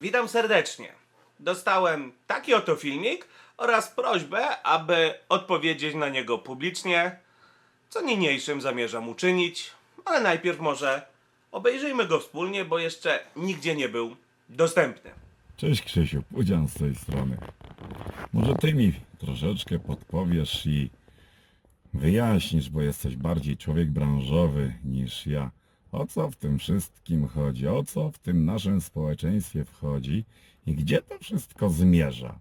Witam serdecznie. Dostałem taki oto filmik oraz prośbę, aby odpowiedzieć na niego publicznie, co niniejszym zamierzam uczynić, ale najpierw może obejrzyjmy go wspólnie, bo jeszcze nigdzie nie był dostępny. Cześć Krzysiu, Pudzian z tej strony. Może ty mi troszeczkę podpowiesz i wyjaśnisz, bo jesteś bardziej człowiek branżowy niż ja. O co w tym wszystkim chodzi? O co w tym naszym społeczeństwie wchodzi i gdzie to wszystko zmierza?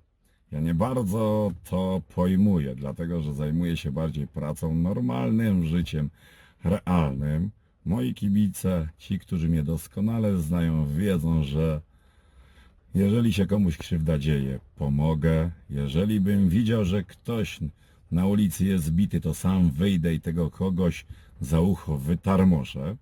Ja nie bardzo to pojmuję, dlatego że zajmuję się bardziej pracą normalnym, życiem realnym. Moi kibice, ci, którzy mnie doskonale znają, wiedzą, że jeżeli się komuś krzywda dzieje, pomogę. Jeżeli bym widział, że ktoś na ulicy jest zbity, to sam wyjdę i tego kogoś za ucho wytarmoszę.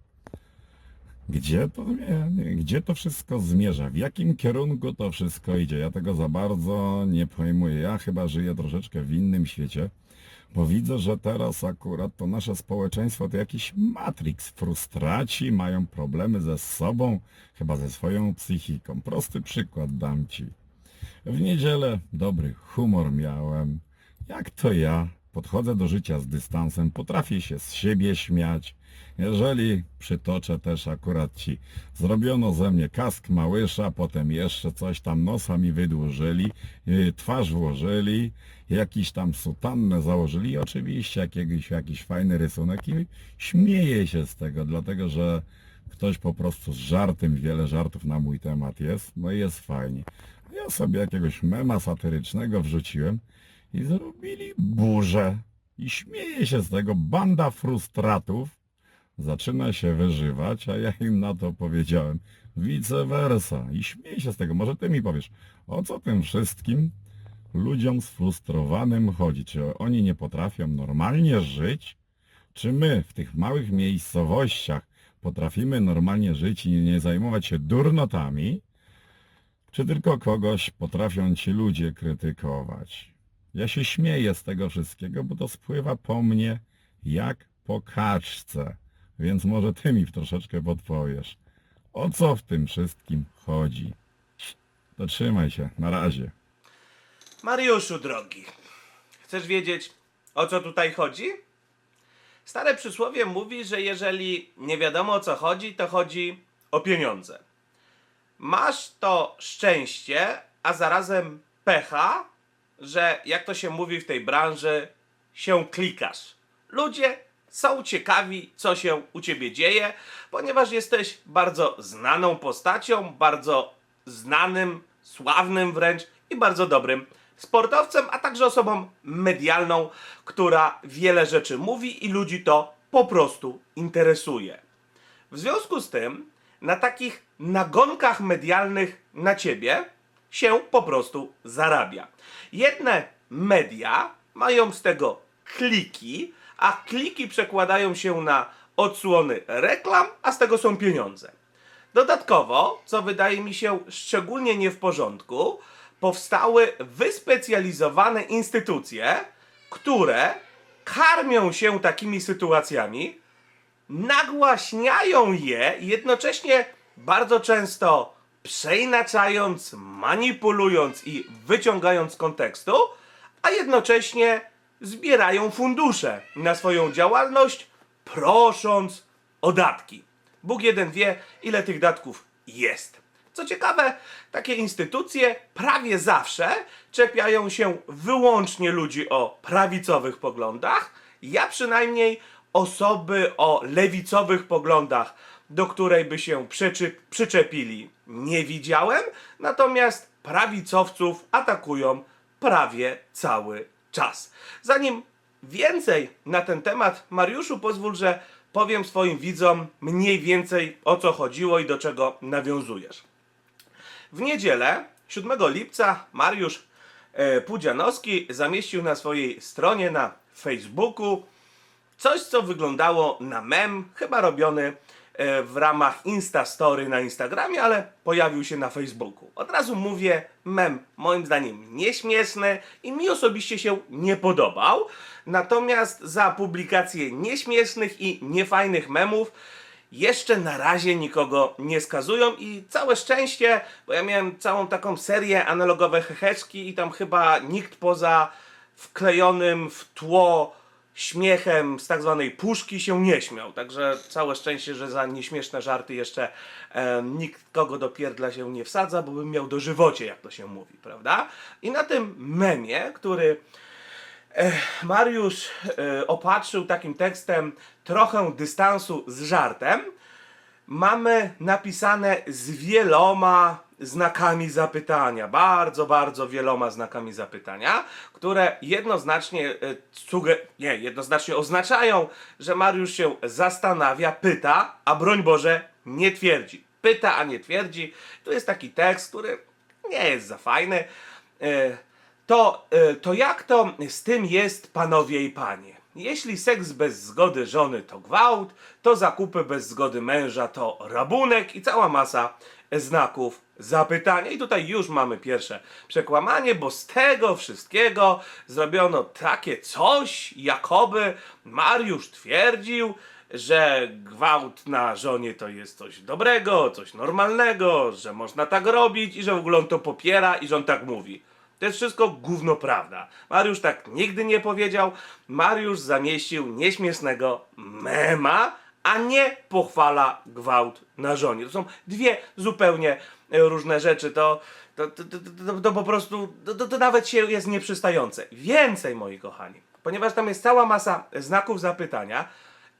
Gdzie to, nie, gdzie to wszystko zmierza? W jakim kierunku to wszystko idzie? Ja tego za bardzo nie pojmuję. Ja chyba żyję troszeczkę w innym świecie, bo widzę, że teraz akurat to nasze społeczeństwo to jakiś matrix. Frustraci mają problemy ze sobą, chyba ze swoją psychiką. Prosty przykład dam Ci. W niedzielę dobry humor miałem. Jak to ja? Podchodzę do życia z dystansem, potrafię się z siebie śmiać. Jeżeli przytoczę też akurat Ci, zrobiono ze mnie kask małysza, potem jeszcze coś tam nosa mi wydłużyli, yy, twarz włożyli, jakiś tam sutannę założyli i oczywiście jakiegoś, jakiś fajny rysunek i śmieję się z tego, dlatego że ktoś po prostu z żartem, wiele żartów na mój temat jest, no i jest fajnie. Ja sobie jakiegoś mema satyrycznego wrzuciłem i zrobili burzę. I śmieję się z tego, banda frustratów zaczyna się wyżywać, a ja im na to powiedziałem vice versa. I śmieję się z tego. Może ty mi powiesz, o co tym wszystkim ludziom sfrustrowanym chodzi? Czy oni nie potrafią normalnie żyć? Czy my w tych małych miejscowościach potrafimy normalnie żyć i nie zajmować się durnotami? Czy tylko kogoś potrafią ci ludzie krytykować? Ja się śmieję z tego wszystkiego, bo to spływa po mnie jak po kaczce. Więc może ty mi troszeczkę podpowiesz. O co w tym wszystkim chodzi? To trzymaj się. Na razie. Mariuszu drogi, chcesz wiedzieć o co tutaj chodzi? Stare przysłowie mówi, że jeżeli nie wiadomo o co chodzi, to chodzi o pieniądze. Masz to szczęście, a zarazem pecha, że jak to się mówi w tej branży, się klikasz. Ludzie są ciekawi, co się u ciebie dzieje, ponieważ jesteś bardzo znaną postacią, bardzo znanym, sławnym wręcz i bardzo dobrym sportowcem, a także osobą medialną, która wiele rzeczy mówi i ludzi to po prostu interesuje. W związku z tym, na takich nagonkach medialnych na ciebie się po prostu zarabia. Jedne media mają z tego kliki, a kliki przekładają się na odsłony reklam, a z tego są pieniądze. Dodatkowo, co wydaje mi się szczególnie nie w porządku, powstały wyspecjalizowane instytucje, które karmią się takimi sytuacjami, nagłaśniają je, jednocześnie bardzo często przeinaczając, manipulując i wyciągając z kontekstu, a jednocześnie zbierają fundusze na swoją działalność, prosząc o datki. Bóg jeden wie, ile tych datków jest. Co ciekawe, takie instytucje prawie zawsze czepiają się wyłącznie ludzi o prawicowych poglądach. Ja przynajmniej osoby o lewicowych poglądach, do której by się przyczy- przyczepili, nie widziałem, natomiast prawicowców atakują prawie cały czas. Zanim więcej na ten temat, Mariuszu, pozwól, że powiem swoim widzom mniej więcej o co chodziło i do czego nawiązujesz. W niedzielę, 7 lipca, Mariusz e, Pudzianowski zamieścił na swojej stronie na Facebooku coś, co wyglądało na mem, chyba robiony w ramach Instastory na Instagramie, ale pojawił się na Facebooku. Od razu mówię, mem moim zdaniem nieśmieszny i mi osobiście się nie podobał. Natomiast za publikację nieśmiesznych i niefajnych memów jeszcze na razie nikogo nie skazują i całe szczęście, bo ja miałem całą taką serię analogowe heheszki i tam chyba nikt poza wklejonym w tło śmiechem z tak zwanej puszki się nie śmiał. Także całe szczęście, że za nieśmieszne żarty jeszcze e, nikt kogo do pierdla się nie wsadza, bo bym miał dożywocie, jak to się mówi, prawda? I na tym memie, który Mariusz e, opatrzył takim tekstem trochę dystansu z żartem. Mamy napisane z wieloma znakami zapytania, bardzo, bardzo wieloma znakami zapytania, które jednoznacznie, e, nie, jednoznacznie oznaczają, że Mariusz się zastanawia, pyta, a broń Boże, nie twierdzi. Pyta, a nie twierdzi. Tu jest taki tekst, który nie jest za fajny. E, to, e, to jak to z tym jest, panowie i panie? Jeśli seks bez zgody żony to gwałt, to zakupy bez zgody męża to rabunek i cała masa znaków zapytania. I tutaj już mamy pierwsze przekłamanie, bo z tego wszystkiego zrobiono takie coś, jakoby Mariusz twierdził, że gwałt na żonie to jest coś dobrego, coś normalnego, że można tak robić i że w ogóle on to popiera i że on tak mówi. To jest wszystko gówno prawda. Mariusz tak nigdy nie powiedział. Mariusz zamieścił nieśmiesznego mema, a nie pochwala gwałt na żonie. To są dwie zupełnie e, różne rzeczy. To, to, to, to, to, to po prostu, to, to, nawet się jest nieprzystające. Więcej, moi kochani, ponieważ tam jest cała masa znaków zapytania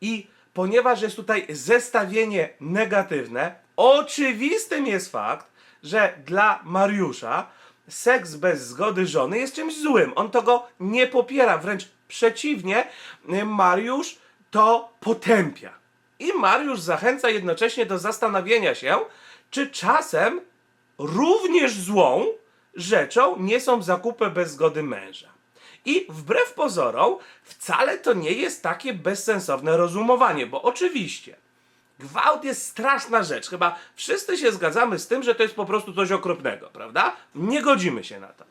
i ponieważ jest tutaj zestawienie negatywne, oczywistym jest fakt, że dla Mariusza seks bez zgody żony jest czymś złym. On tego nie popiera, wręcz przeciwnie, Mariusz to potępia. I Mariusz zachęca jednocześnie do zastanowienia się, czy czasem również złą rzeczą nie są zakupy bez zgody męża. I wbrew pozorom, wcale to nie jest takie bezsensowne rozumowanie, bo oczywiście gwałt jest straszna rzecz. Chyba wszyscy się zgadzamy z tym, że to jest po prostu coś okropnego, prawda? Nie godzimy się na to.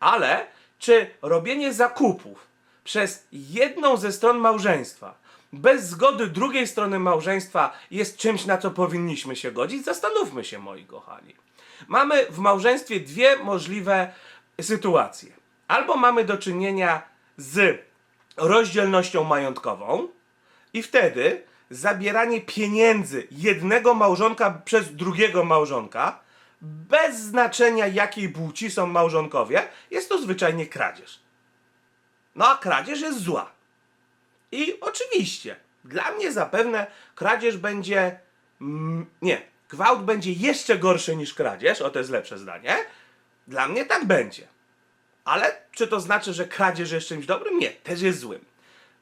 Ale czy robienie zakupów przez jedną ze stron małżeństwa bez zgody drugiej strony małżeństwa jest czymś, na co powinniśmy się godzić? Zastanówmy się, moi kochani. Mamy w małżeństwie dwie możliwe sytuacje. Albo mamy do czynienia z rozdzielnością majątkową, i wtedy zabieranie pieniędzy jednego małżonka przez drugiego małżonka, bez znaczenia jakiej płci są małżonkowie, jest to zwyczajnie kradzież. No a kradzież jest zła. I oczywiście, dla mnie zapewne kradzież będzie. Mm, nie, gwałt będzie jeszcze gorszy niż kradzież, o to jest lepsze zdanie. Dla mnie tak będzie. Ale czy to znaczy, że kradzież jest czymś dobrym? Nie, też jest złym.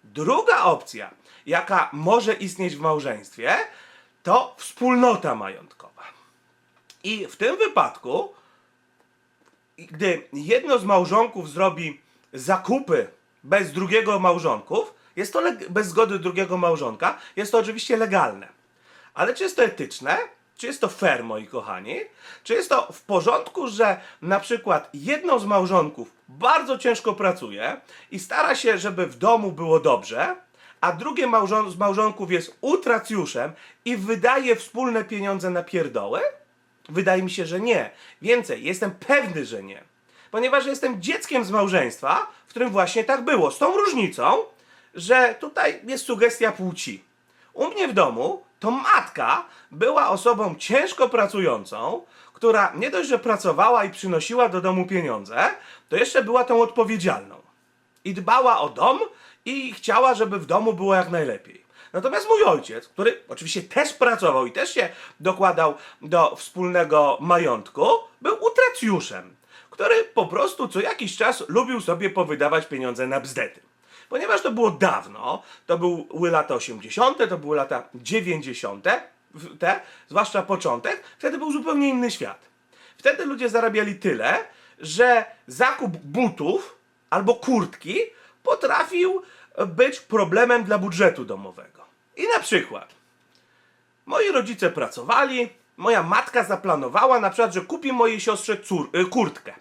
Druga opcja, jaka może istnieć w małżeństwie, to wspólnota majątkowa. I w tym wypadku, gdy jedno z małżonków zrobi zakupy bez drugiego małżonków, jest to bez zgody drugiego małżonka, jest to oczywiście legalne. Ale czy jest to etyczne? Czy jest to fair, moi kochani? Czy jest to w porządku, że na przykład jedno z małżonków bardzo ciężko pracuje i stara się, żeby w domu było dobrze, a drugie małżon- z małżonków jest utracjuszem i wydaje wspólne pieniądze na pierdoły? Wydaje mi się, że nie. Więcej, jestem pewny, że nie. Ponieważ jestem dzieckiem z małżeństwa, w którym właśnie tak było. Z tą różnicą, że tutaj jest sugestia płci. U mnie w domu to matka była osobą ciężko pracującą, która nie dość, że pracowała i przynosiła do domu pieniądze, to jeszcze była tą odpowiedzialną. I dbała o dom i chciała, żeby w domu było jak najlepiej. Natomiast mój ojciec, który oczywiście też pracował i też się dokładał do wspólnego majątku, był utracjuszem, który po prostu co jakiś czas lubił sobie powydawać pieniądze na bzdety. Ponieważ to było dawno, to były lata 80., to były lata 90., w- te, zwłaszcza początek, wtedy był zupełnie inny świat. Wtedy ludzie zarabiali tyle, że zakup butów albo kurtki potrafił być problemem dla budżetu domowego. I na przykład moi rodzice pracowali, moja matka zaplanowała na przykład, że kupi mojej siostrze cór, y, kurtkę.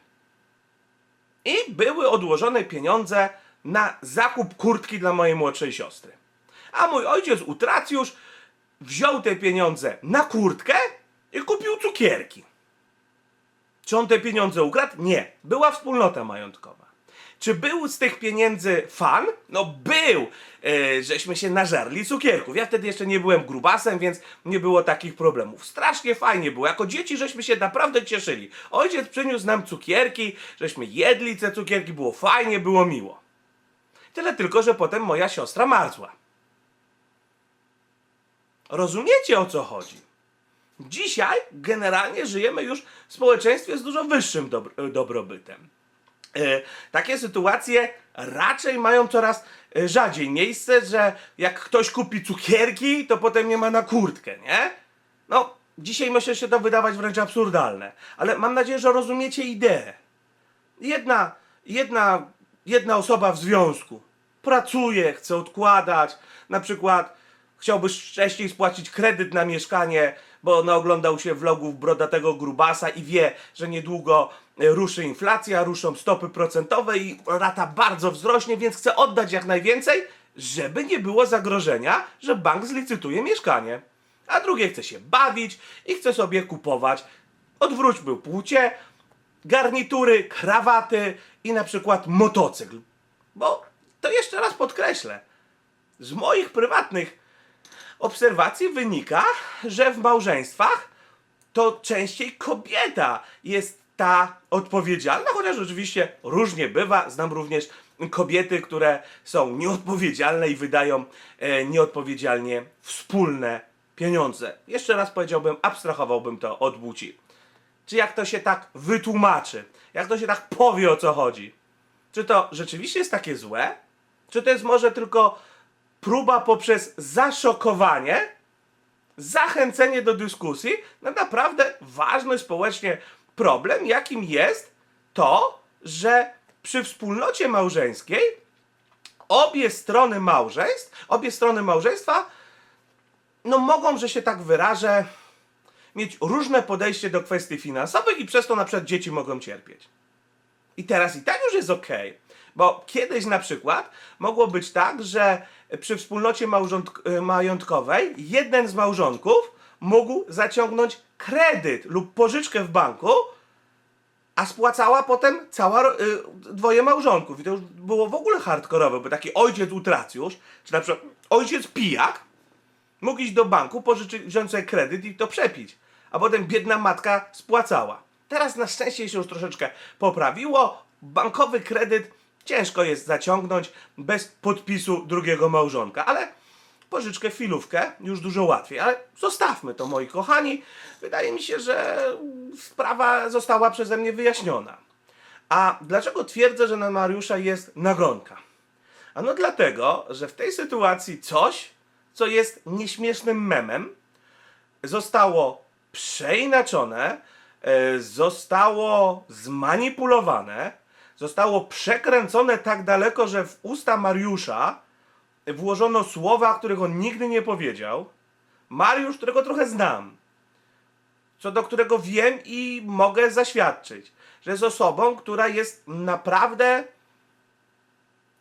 I były odłożone pieniądze na zakup kurtki dla mojej młodszej siostry. A mój ojciec, utracjusz, wziął te pieniądze na kurtkę i kupił cukierki. Czy on te pieniądze ukradł? Nie. Była wspólnota majątkowa. Czy był z tych pieniędzy fan? No był! E, żeśmy się nażarli cukierków. Ja wtedy jeszcze nie byłem grubasem, więc nie było takich problemów. Strasznie fajnie było. Jako dzieci żeśmy się naprawdę cieszyli. Ojciec przyniósł nam cukierki, żeśmy jedli te cukierki, było fajnie, było miło. Tyle tylko, że potem moja siostra marzła. Rozumiecie o co chodzi? Dzisiaj generalnie żyjemy już w społeczeństwie z dużo wyższym dobr- dobrobytem. E, takie sytuacje raczej mają coraz e, rzadziej miejsce, że jak ktoś kupi cukierki, to potem nie ma na kurtkę, nie? No, dzisiaj może się to wydawać wręcz absurdalne, ale mam nadzieję, że rozumiecie ideę. Jedna, jedna, jedna osoba w związku pracuje, chce odkładać, na przykład chciałby wcześniej spłacić kredyt na mieszkanie, bo naoglądał się vlogów brodatego grubasa i wie, że niedługo ruszy inflacja, ruszą stopy procentowe i rata bardzo wzrośnie, więc chce oddać jak najwięcej, żeby nie było zagrożenia, że bank zlicytuje mieszkanie. A drugie chce się bawić i chce sobie kupować, odwróćmy płcie, garnitury, krawaty i na przykład motocykl. Bo to jeszcze raz podkreślę, z moich prywatnych obserwacji wynika, że w małżeństwach to częściej kobieta jest ta odpowiedzialna, chociaż oczywiście różnie bywa. Znam również kobiety, które są nieodpowiedzialne i wydają e, nieodpowiedzialnie wspólne pieniądze. Jeszcze raz powiedziałbym, abstrahowałbym to od płci. Czy jak to się tak wytłumaczy? Jak to się tak powie o co chodzi? Czy to rzeczywiście jest takie złe? Czy to jest może tylko próba poprzez zaszokowanie, zachęcenie do dyskusji na naprawdę ważny społecznie problem, jakim jest to, że przy wspólnocie małżeńskiej obie strony małżeństw, obie strony małżeństwa, no mogą, że się tak wyrażę, mieć różne podejście do kwestii finansowych i przez to na przykład dzieci mogą cierpieć. I teraz i tak już jest ok. Bo kiedyś na przykład mogło być tak, że przy wspólnocie majątkowej jeden z małżonków mógł zaciągnąć kredyt lub pożyczkę w banku, a spłacała potem cała y, dwoje małżonków. I to już było w ogóle hardkorowe, bo taki ojciec utracjusz, czy na przykład ojciec pijak, mógł iść do banku, pożyczyć, wziąć sobie kredyt i to przepić. A potem biedna matka spłacała. Teraz na szczęście się już troszeczkę poprawiło. Bankowy kredyt ciężko jest zaciągnąć bez podpisu drugiego małżonka, ale pożyczkę chwilówkę już dużo łatwiej. Ale zostawmy to, moi kochani. Wydaje mi się, że sprawa została przeze mnie wyjaśniona. A dlaczego twierdzę, że na Mariusza jest nagonka? Ano dlatego, że w tej sytuacji coś, co jest nieśmiesznym memem, zostało przeinaczone, e, zostało zmanipulowane, zostało przekręcone tak daleko, że w usta Mariusza włożono słowa, których on nigdy nie powiedział. Mariusz, którego trochę znam, co do którego wiem i mogę zaświadczyć, że jest osobą, która jest naprawdę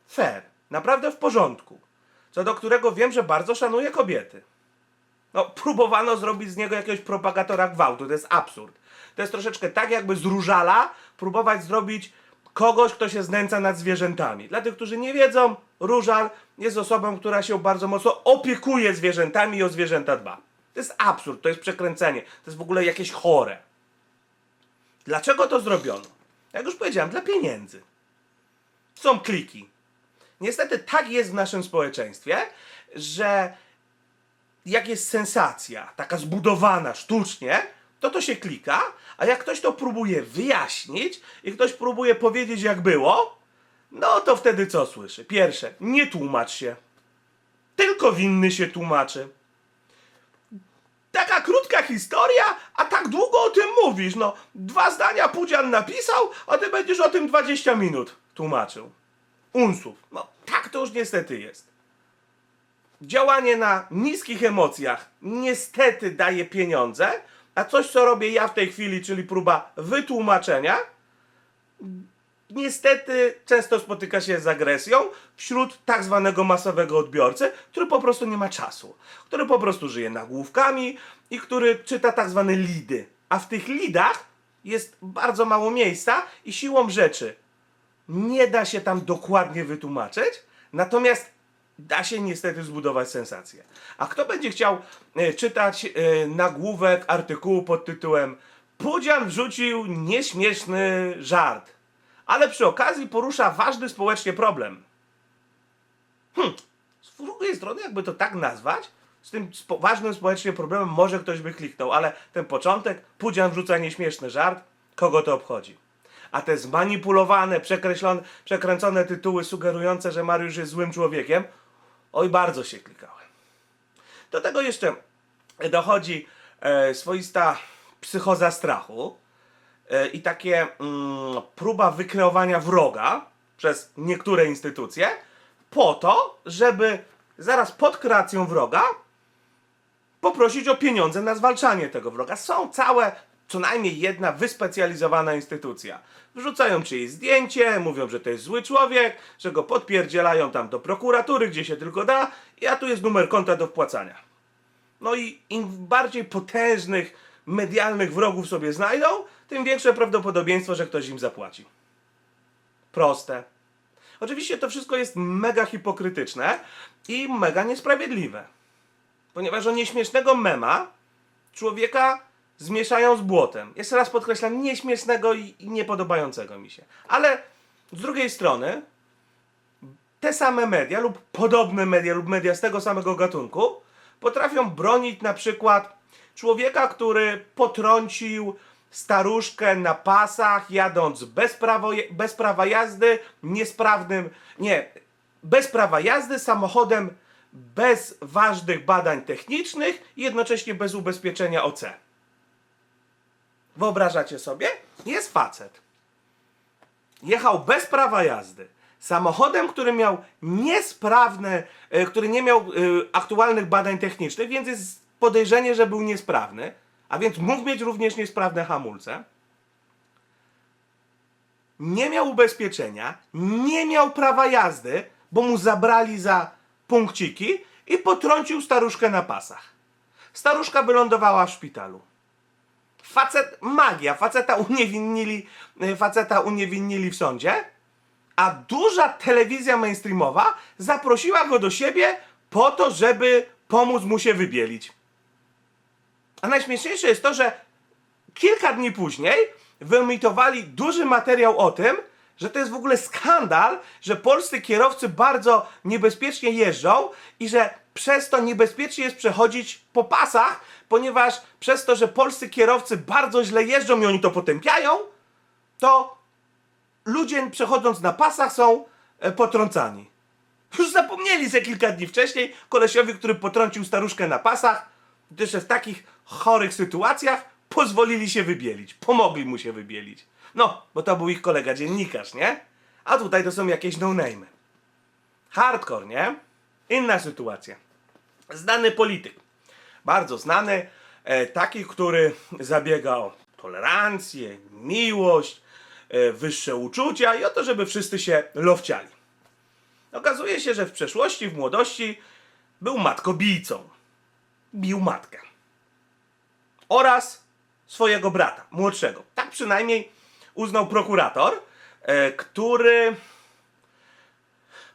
fair, naprawdę w porządku, co do którego wiem, że bardzo szanuje kobiety. No, próbowano zrobić z niego jakiegoś propagatora gwałtu. To jest absurd. To jest troszeczkę tak, jakby z Różala próbować zrobić kogoś, kto się znęca nad zwierzętami. Dla tych, którzy nie wiedzą, Różal jest osobą, która się bardzo mocno opiekuje zwierzętami i o zwierzęta dba. To jest absurd, to jest przekręcenie, to jest w ogóle jakieś chore. Dlaczego to zrobiono? Jak już powiedziałem, dla pieniędzy. Są kliki. Niestety tak jest w naszym społeczeństwie, że jak jest sensacja, taka zbudowana sztucznie, to to się klika, a jak ktoś to próbuje wyjaśnić i ktoś próbuje powiedzieć jak było, no to wtedy co słyszy? Pierwsze, nie tłumacz się. Tylko winny się tłumaczy. Taka krótka historia, a tak długo o tym mówisz. No, dwa zdania Pudzian napisał, a ty będziesz o tym 20 minut tłumaczył. Unsów. No, tak to już niestety jest działanie na niskich emocjach niestety daje pieniądze, a coś, co robię ja w tej chwili, czyli próba wytłumaczenia, niestety często spotyka się z agresją wśród tak zwanego masowego odbiorcy, który po prostu nie ma czasu, który po prostu żyje nagłówkami i który czyta tak zwane lidy. A w tych lidach jest bardzo mało miejsca i siłą rzeczy nie da się tam dokładnie wytłumaczyć, natomiast da się niestety zbudować sensację. A kto będzie chciał e, czytać e, nagłówek artykułu pod tytułem Pudzian wrzucił nieśmieszny żart, ale przy okazji porusza ważny społecznie problem. Hmm, z drugiej strony, jakby to tak nazwać, z tym spo- ważnym społecznie problemem może ktoś by kliknął, ale ten początek, Pudzian wrzuca nieśmieszny żart, kogo to obchodzi? A te zmanipulowane, przekreślone, przekręcone tytuły sugerujące, że Mariusz jest złym człowiekiem, oj bardzo się klikałem. Do tego jeszcze dochodzi e, swoista psychoza strachu i takie mm, próba wykreowania wroga przez niektóre instytucje po to, żeby zaraz pod kreacją wroga poprosić o pieniądze na zwalczanie tego wroga. Są całe, co najmniej jedna wyspecjalizowana instytucja. Wrzucają czyjeś zdjęcie, mówią, że to jest zły człowiek, że go podpierdzielają tam do prokuratury, gdzie się tylko da, i a tu jest numer konta do wpłacania. No i im bardziej potężnych medialnych wrogów sobie znajdą, tym większe prawdopodobieństwo, że ktoś im zapłaci. Proste. Oczywiście to wszystko jest mega hipokrytyczne i mega niesprawiedliwe. Ponieważ o nieśmiesznego mema człowieka zmieszają z błotem. Jeszcze raz podkreślam, nieśmiesznego i niepodobającego mi się. Ale z drugiej strony te same media lub podobne media lub media z tego samego gatunku potrafią bronić na przykład człowieka, który potrącił staruszkę na pasach, jadąc bez, prawo, bez prawa jazdy, niesprawnym, nie, bez prawa jazdy, samochodem bez ważnych badań technicznych i jednocześnie bez ubezpieczenia OC. Wyobrażacie sobie? Jest facet jechał bez prawa jazdy samochodem, który miał niesprawne, e, który nie miał e, aktualnych badań technicznych, więc jest podejrzenie, że był niesprawny, a więc mógł mieć również niesprawne hamulce. Nie miał ubezpieczenia, nie miał prawa jazdy, bo mu zabrali za punkciki i potrącił staruszkę na pasach. Staruszka wylądowała w szpitalu. Facet, magia, faceta uniewinnili, faceta uniewinnili w sądzie, a duża telewizja mainstreamowa zaprosiła go do siebie po to, żeby pomóc mu się wybielić. A najśmieszniejsze jest to, że kilka dni później wyemitowali duży materiał o tym, że to jest w ogóle skandal, że polscy kierowcy bardzo niebezpiecznie jeżdżą i że przez to niebezpiecznie jest przechodzić po pasach, ponieważ przez to, że polscy kierowcy bardzo źle jeżdżą i oni to potępiają, to ludzie przechodząc na pasach są e, potrącani. Już zapomnieli ze kilka dni wcześniej kolesiowi, który potrącił staruszkę na pasach, gdyż w takich chorych sytuacjach pozwolili się wybielić. Pomogli mu się wybielić. No, bo to był ich kolega dziennikarz, nie? A tutaj to są jakieś no-name'y. Hardcore, nie? Inna sytuacja. Znany polityk. Bardzo znany. E, taki, który zabiega o tolerancję, miłość, e, wyższe uczucia i o to, żeby wszyscy się lowciali. Okazuje się, że w przeszłości, w młodości był matkobijcą. Bił matkę. Oraz swojego brata, młodszego. Tak przynajmniej uznał prokurator, e, który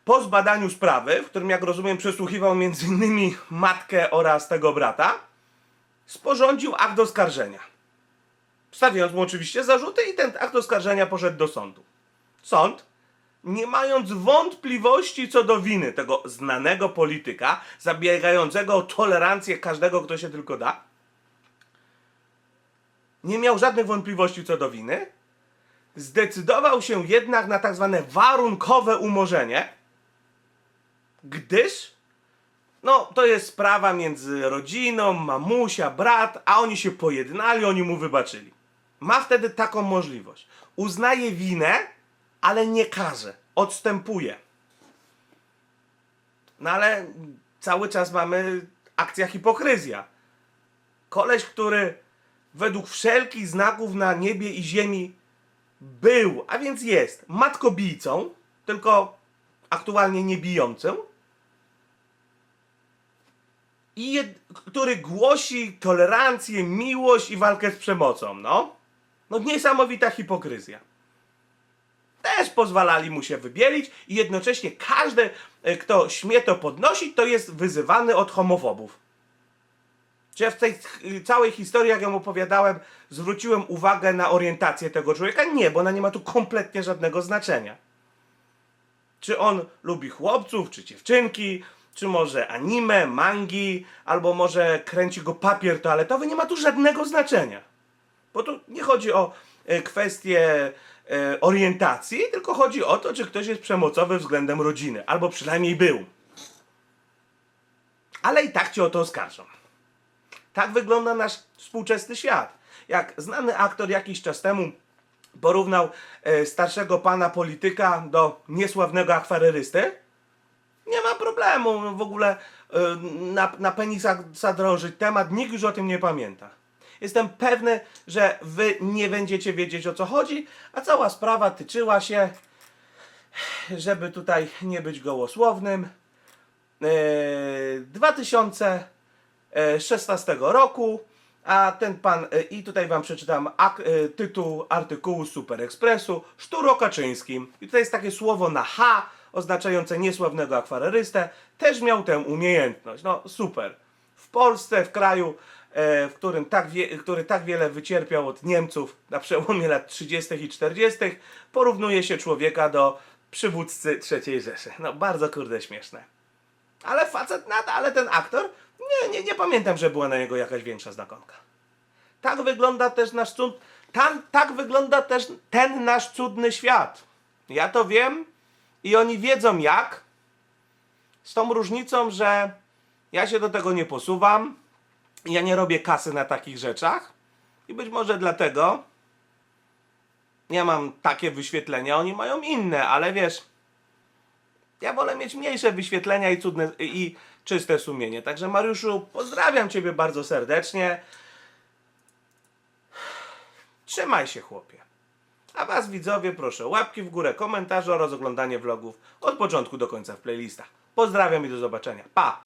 po zbadaniu sprawy, w którym jak rozumiem przesłuchiwał m.in. matkę oraz tego brata, sporządził akt oskarżenia. Stawiając mu oczywiście zarzuty i ten akt oskarżenia poszedł do sądu. Sąd, nie mając wątpliwości co do winy tego znanego polityka, zabiegającego o tolerancję każdego, kto się tylko da, nie miał żadnych wątpliwości co do winy, zdecydował się jednak na tak zwane warunkowe umorzenie, gdyż no, to jest sprawa między rodziną, mamusia, brat, a oni się pojednali, oni mu wybaczyli. Ma wtedy taką możliwość. Uznaje winę, ale nie karze, odstępuje. No ale cały czas mamy akcja hipokryzja. Koleś, który według wszelkich znaków na niebie i ziemi był, a więc jest matkobijcą, tylko aktualnie nie bijącą, i jed, który głosi tolerancję, miłość i walkę z przemocą, no. No niesamowita hipokryzja. Też pozwalali mu się wybielić i jednocześnie każdy, e, kto śmie to podnosić, to jest wyzywany od homofobów. Czy ja w tej całej historii, jak ją opowiadałem, zwróciłem uwagę na orientację tego człowieka? Nie, bo ona nie ma tu kompletnie żadnego znaczenia. Czy on lubi chłopców, czy dziewczynki, czy może anime, mangi, albo może kręci go papier toaletowy, nie ma tu żadnego znaczenia. Bo tu nie chodzi o e, kwestię e, orientacji, tylko chodzi o to, czy ktoś jest przemocowy względem rodziny, albo przynajmniej był. Ale i tak cię o to oskarżą. Tak wygląda nasz współczesny świat. Jak znany aktor jakiś czas temu porównał e, starszego pana polityka do niesławnego akwarerysty, nie ma problemu. W ogóle e, na, na penisach zadrążyć temat, nikt już o tym nie pamięta. Jestem pewny, że wy nie będziecie wiedzieć o co chodzi, a cała sprawa tyczyła się, żeby tutaj nie być gołosłownym, e, 2000 E, 16 roku. A ten pan, e, i tutaj wam przeczytam ak, e, tytuł artykułu Super Expressu, Sztur o Kaczyńskim. I tutaj jest takie słowo na H, oznaczające niesławnego akwarerystę, też miał tę umiejętność. No super. W Polsce, w kraju, w którym tak który tak wiele wycierpiał od Niemców na przełomie lat 30. i 40., porównuje się człowieka do przywódcy III Rzeszy. No bardzo kurde śmieszne. Ale facet nad, ale ten aktor nie, nie, nie pamiętam, że była na niego jakaś większa znakomka. Tak wygląda też nasz cud, tam, tak wygląda też ten nasz cudny świat. Ja to wiem i oni wiedzą jak. Z tą różnicą, że ja się do tego nie posuwam. Ja nie robię kasy na takich rzeczach. I być może dlatego ja mam takie wyświetlenia, oni mają inne, ale wiesz, ja wolę mieć mniejsze wyświetlenia i cudne i czyste sumienie. Także Mariuszu, pozdrawiam Ciebie bardzo serdecznie. Trzymaj się, chłopie. A Was widzowie proszę łapki w górę, komentarze oraz oglądanie vlogów od początku do końca w playlistach. Pozdrawiam i do zobaczenia. Pa!